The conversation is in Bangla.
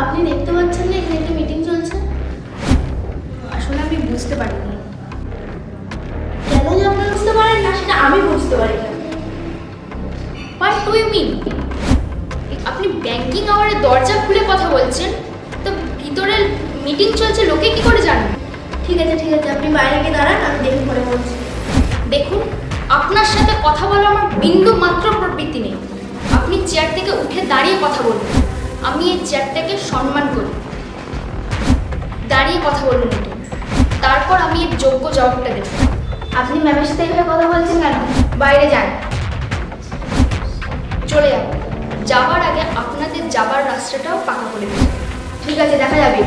আপনি দেখতে পাচ্ছেন না এখানে একটা মিটিং চলছে? আসলে বুঝতে বুঝতে পারেন না আমি বুঝতে পারি না। আপনি ব্যাংকিং দরজা খুলে কথা বলছেন, তো মিটিং চলছে, লোকে কি করে ঠিক আছে ঠিক আছে, আপনি বাইরে গিয়ে দাঁড়ান, আমি দেখে পরে বলছি। সাথে কথা বলার আমার বিন্দু মাত্র প্রবৃত্তি নেই। আপনি চেয়ার থেকে উঠে দাঁড়িয়ে কথা বলুন। আমি এই চেয়ারটাকে সম্মান করি। দাঁড়িয়ে কথা বলুন তারপর আমি এর যোগ্য জবাবটা দেব। আপনি ম্যামের সাথে এইভাবে কথা বলছেন কেন? বাইরে যান। চলে যাব যাবার আগে আপনাদের যাবার রাস্তাটাও পাকা করে দিন। ঠিক আছে, দেখা যাবে।